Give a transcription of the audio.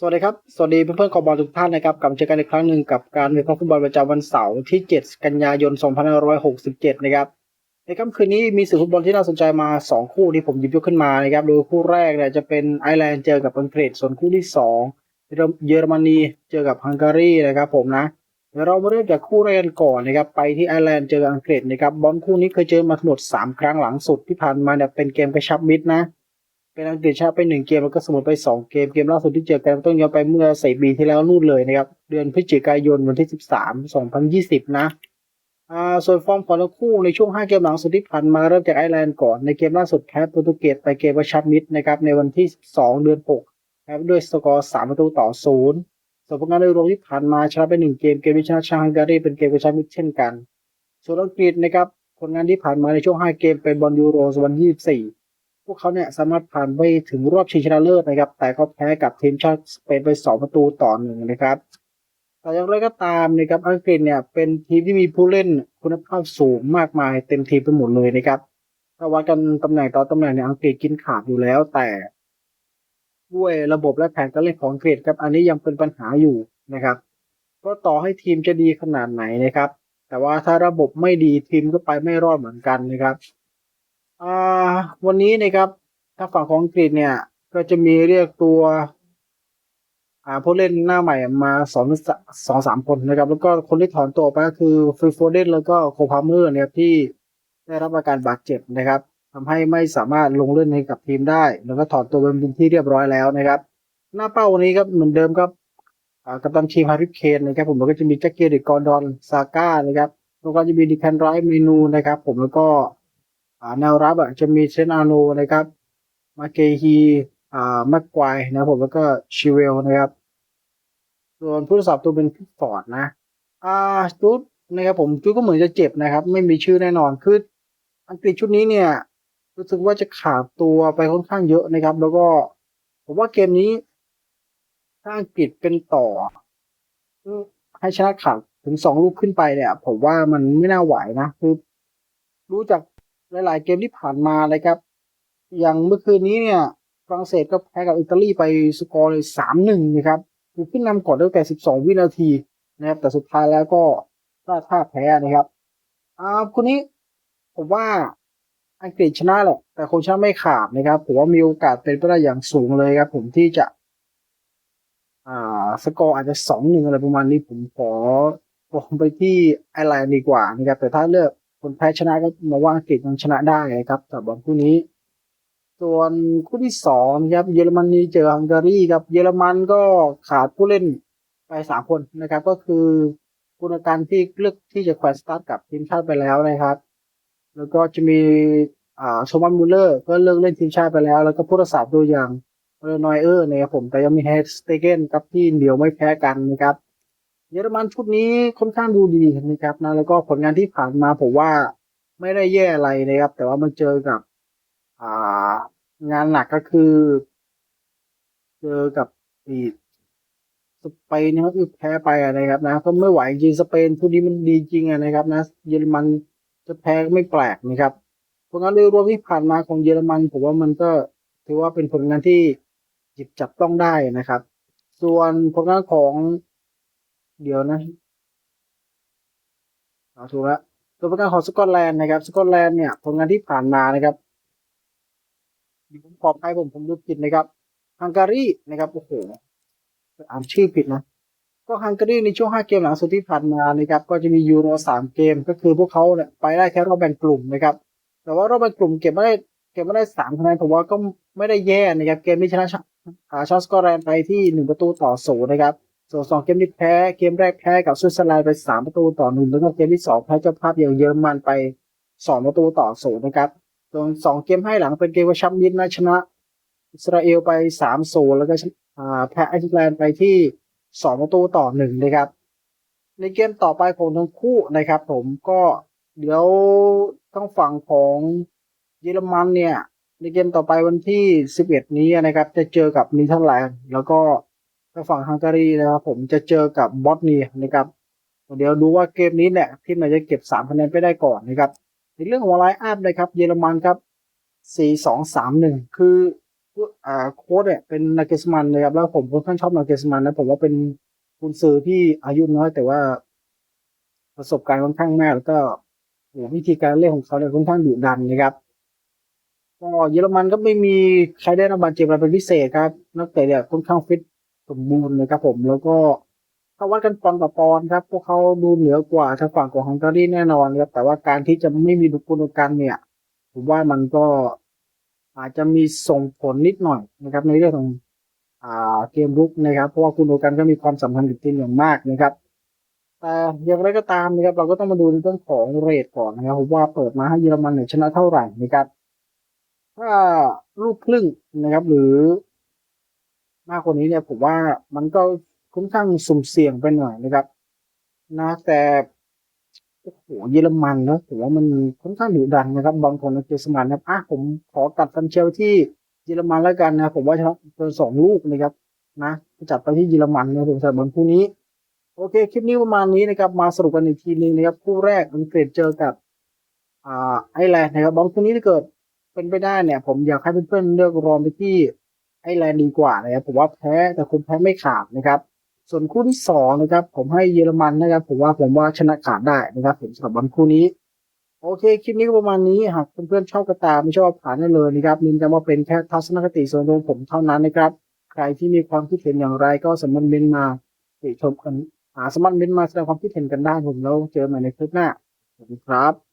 สวัสดีครับ สวัสดีเพื่อนๆขอบอลทุกท่านนะครับกลับมาเจอกันอีกครั้งหนึ่งกับการวิเคราะห์ฟุตบอลประจำวันเสาร์ที่ 7 กันยายน 2567 นะครับ ในค่ำคืนนี้มีสื่อฟุตบอลที่น่าสนใจมา 2 คู่ที่ผมหยิบยกขึ้นมานะครับ โดยคู่แรกเนี่ยจะเป็นไอร์แลนด์เจอกับอังกฤษ ส่วนคู่ที่ 2 เยอรมนีเจอกับฮังการีนะครับผมนะ เดี๋ยวเรามาเริ่มจากคู่แรกกันก่อนนะครับ ไปที่ไอร์แลนด์เจอกับอังกฤษนะครับ บอลคู่นี้เคยเจอมาทั้งหมด 3 ครั้งหลังสุดที่ผ่านมาเนี่ยเป็นเกมกระชับมิตรนะ เป็นอังกฤษชนะไปหนึ่งเกมแล้วก็เสมอไปสองเกมเกมล่าสุดที่เจอกันต้องย้อนไปเมื่อสี่ปีที่แล้วนู่นเลยนะครับ เดือนพฤศจิกายนวันที่สิบสามสองพันยี่สิบนะอ่าส่วนฟอร์มของทั้งคู่ในช่วงห้าเกมหลังสุดที่ผ่านมาเริ่มจากไอร์แลนด์ก่อน ในเกมล่าสุดแพ้โปรตุเกสไปเกมกระชับมิตรนะครับในวันที่สองเดือนหกแพ้ด้วยสกอร์สามประตูต่อศูนย์ส่วนผลงานโดยรวมที่ผ่านมาชนะไปหนึ่งเกม เกมที่ชนะชาฮังการีเป็นเกมกระชับมิตรเช่นกัน ส่วนอังกฤษนะครับผลงานที่ผ่านมาในช่วงห้าเกมเป็นบอลยูโรวันที่ยี่สี่ พวกเขาเนี่ยสามารถผ่านไปถึงรอบชิงชนะเลิศนะครับ แต่ก็แพ้กับทีมชาติสเปนไป 2 ประตูต่อหนึ่งนะครับ แต่อย่างไรก็ตามนะครับอังกฤษเนี่ยเป็นทีมที่มีผู้เล่นคุณภาพสูงมากมายเต็มทีมไปหมดเลยนะครับถ้าวัดกันตำแหน่งต่อตำแหน่งเนี่ยอังกฤษกินขาดอยู่แล้ว แต่ ด้วยระบบและแผนการเล่นของอังกฤษครับ อันนี้ยังเป็นปัญหาอยู่นะครับเพราะต่อให้ทีมจะดีขนาดไหนนะครับ แต่ว่าถ้าระบบไม่ดีทีมก็ไปไม่รอดเหมือนกันนะครับ อ่าวันนี้นะครับถ้าฝั่งของอังกฤษเนี่ย ก็จะมีเรียกตัว อ่าผู้เล่นหน้าใหม่มาสองสองสามคนนะครับ แล้วก็คนที่ถอนตัวไปก็คือฟิลโฟเดนแล้วก็โคพาเมอร์เนี่ยที่ได้รับอาการบาดเจ็บนะครับทำให้ไม่สามารถลงเล่นให้กับทีมได้ แล้วก็ถอนตัวเป็นที่เรียบร้อยแล้วนะครับ หน้าเป้าวันนี้ครับเหมือนเดิมครับกัปตันทีมฮาริเคนนะครับ ผมแล้วก็จะมีแจ็คเกอร์ดิกอร์ดอนซาก้านะครับแล้วก็จะมีดิแคนไรท์เมนูนะครับ ผมแล้วก็ แนวรับอะจะมีเชนอาโนนะครับมาเกฮีอ่าแม็กควายนะผมแล้วก็ชิเวลนะครับส่วนผู้รักษาตัวเป็นพิกฟอร์ดนะ อ่าจุดนะครับผมจุดก็เหมือนจะเจ็บนะครับ ไม่มีชื่อแน่นอนคืออังกฤษชุดนี้เนี่ย รู้สึกว่าจะขาดตัวไปค่อนข้างเยอะนะครับ แล้วก็ผมว่าเกมนี้ ถ้าอังกฤษเป็นต่อ ให้ชนะขาดถึงสองลูกขึ้นไปเนี่ย ผมว่ามันไม่น่าไหวนะคือรู้จาก หลาย ๆ เกมที่ผ่านมาเลยครับ อย่างเมื่อคืนนี้เนี่ยฝรั่งเศสก็แพ้กับอิตาลีไปสกอร์เลยสามหนึ่งนะครับคือขึ้นนำก่อนตั้งแต่สิบสองวินาทีนะครับแต่สุดท้ายแล้วก็พลาดท่าแพ้นะครับอ่าคนนี้ผมว่าอังกฤษชนะแหละแต่คงชนะไม่ขาดนะครับผมว่ามีโอกาสเป็นไปได้อย่างสูงเลยครับผมที่จะ อ่าสกอร์อาจจะสองหนึ่งอะไรประมาณนี้ผมขอลงไปที่ไอร์แลนด์ดีกว่านะครับแต่ถ้าเลือก คนแพ้ชนะก็มองว่าอังกฤษยังชนะได้ครับสำหรับบอลคู่นี้ ส่วนคู่ที่สองครับเยอรมนีเจอฮังการีครับเยอรมันก็ขาดผู้เล่นไปสามคนนะครับ ก็คือกุนการที่เลือกที่จะแขวนสตาร์ทกับทีมชาติไปแล้วนะครับ แล้วก็จะมีอ่าโชมันมูลเลอร์ก็เลิกเล่นทีมชาติไปแล้ว แล้วก็ผู้รักษาตัวอย่างเออร์นอยเออร์นะครับผมแต่ยังมีเฮดสเตเกนครับที่เดียวไม่แพ้กันนะครับ เยอรมันชุดนี้ค่อนข้างดูดีนะครับนะแล้วก็ผลงานที่ผ่านมาผมว่าไม่ได้แย่อะไรนะครับ แต่ว่ามันเจอกับอ่างานหนักก็คือ เจอกับอีสเปนนะครับคือแพ้ไปอะนะครับนะก็ไม่ไหวจริงสเปนชุดนี้มันดีจริงนะครับ นะ เยอรมันจะแพ้ก็ไม่แปลกนะครับผลงานโดยรวมที่ผ่านมาของเยอรมันผมว่ามันก็ถือว่าเป็นผลงานที่หยิบจับต้องได้นะครับ ส่วนผลงานของ เดี๋ยวนะเอาถูกแล้วตัวประกันของสกอตแลนด์นะครับ สกอตแลนด์เนี่ยผลงานที่ผ่านมานะครับผมขอให้ผมผมดูผิดนะครับฮังการีนะครับโอ้โหอ่านชื่อผิดนะก็ฮังการีในช่วงห้าเกมหลังสุดที่ผ่านมานะครับ ก็จะมียูโรสามเกม ก็คือพวกเขาเนี่ยไปได้แค่รอบแบ่งกลุ่มนะครับ แต่ว่ารอบแบ่งกลุ่มเก็บไม่ได้เก็บไม่ได้สามคะแนนผมว่าก็ไม่ได้แย่นะครับ เกมที่ชนะชาสกอตแลนด์ไปที่หนึ่งประตูต่อศูนย์นะครับ ส่วนสองเกมที่แพ้เกมแรกแพ้กับสวิตเซอร์แลนด์ไปสามประตูต่อหนึ่งแล้วก็เกมที่สองแพ้เจ้าภาพอย่างเยอรมันไปสองประตูต่อศูนย์นะครับส่วนสองเกมให้หลังเป็นเกมว่าชัมยินนะชนะ อิสราเอลไปสามศูนย์แล้วก็แพ้ไอร์แลนด์ไปที่สองประตูต่อหนึ่งนะครับ ในเกมต่อไปของทั้งคู่นะครับ ผมก็เดี๋ยวต้องฝั่งของเยอรมันเนี่ย ในเกมต่อไปวันที่สิบเอ็ดนี้นะครับ จะเจอกับเนเธอร์แลนด์แล้วก็างฝั่งฮังการีนะครับผมจะเจอกับบอสเนียนะครับเดี๋ยวดูว่าเกมนี้เนี่ยทีมไหนจะเก็บสามคะแนนไปได้ก่อนนะครับในเรื่องของไลน์อัพนะครับเยอรมันครับสี่สองสามหนึ่งคืออ่าโค้ชเนี่ยเป็นนาเกสมันนะครับแล้วผมค่อนข้างชอบนาเกสมันนะผมว่าเป็นกุนซือที่อายุน้อยแต่ว่าประสบการณ์ค่อนข้างมากแล้วก็โหวิธีการเล่นของเขาเนี่ยค่อนข้างดุดันนะครับก็เยอรมันก็ไม่มีใครได้รับบาดเจ็บอะไรเป็นพิเศษครับนักเตะเนี่ยค่อนข้างฟิต สมบูรณ์นะครับผมแล้วก็ถ้าวัดกันปอนด์ต่อปอนด์ครับ พวกเขาดูเหนือกว่าทางฝั่งของฮังการีแน่นอนครับแต่ว่าการที่จะไม่มีบุกุลกันเนี่ยผมว่ามันก็อาจจะมีส่งผลนิดหน่อยนะครับ ในเรื่องของอ่าเกมรุกนะครับ เพราะว่ากุนโดกันก็มีความสัมพันธ์กับทีมอย่างมากนะครับแต่อย่างไรก็ตามนะครับ เราก็ต้องมาดูในเรื่องของเรทก่อนนะครับผมว่าเปิดมาให้เยอรมันเนี่ยชนะเท่าไหร่นะครับถ้าลูกครึ่งนะครับ หรือ มากกว่านี้เนี่ยผมว่ามันก็ค่อนข้างสุ่มเสี่ยงไปหน่อยนะครับ นะแต่โอ้โหเยอรมันนะผมว่ามันค่อนข้างดุดันนะครับบางคนนะเจสมันนะครับอะผมขอตัดฟันเชลที่เยอรมันแล้วกันนะผมว่าชนะเกินสองลูกนะครับ นะจัดไปที่เยอรมันนะผมสำหรับบอลคู่นี้โอเค คลิปนี้ประมาณนี้นะครับ มาสรุปกันอีกทีนึงนะครับ คู่แรกอังกฤษเจอกับอ่าไอร์แลนด์นะครับบอลคู่นี้ถ้าเกิดเป็นไปได้เนี่ย ผมอยากให้เพื่อนๆเลือกรอมไปที่ ไอร์แลนด์ดีกว่านะครับผมว่าแพ้แต่คุณแพ้ไม่ขาดนะครับ ส่วนคู่ที่สองนะครับ ผมให้เยอรมันนะครับ ผมว่าผมว่าชนะขาดได้นะครับผมสำหรับบอลคู่นี้ โอเคคลิปนี้ก็ประมาณนี้หากเพื่อนๆชอบก็ตามไม่ชอบผ่านได้เลยนะครับนินจะว่าเป็นแค่ทัศนคติส่วนตัวผมเท่านั้นนะครับใครที่มีความคิดเห็นอย่างไรก็สามารเมนมาติชมกันหาสามารเมนมาแสดงความคิดเห็นกันได้ผมแล้วเจอกันใหม่ในคลิปหน้าสวัสดีครับ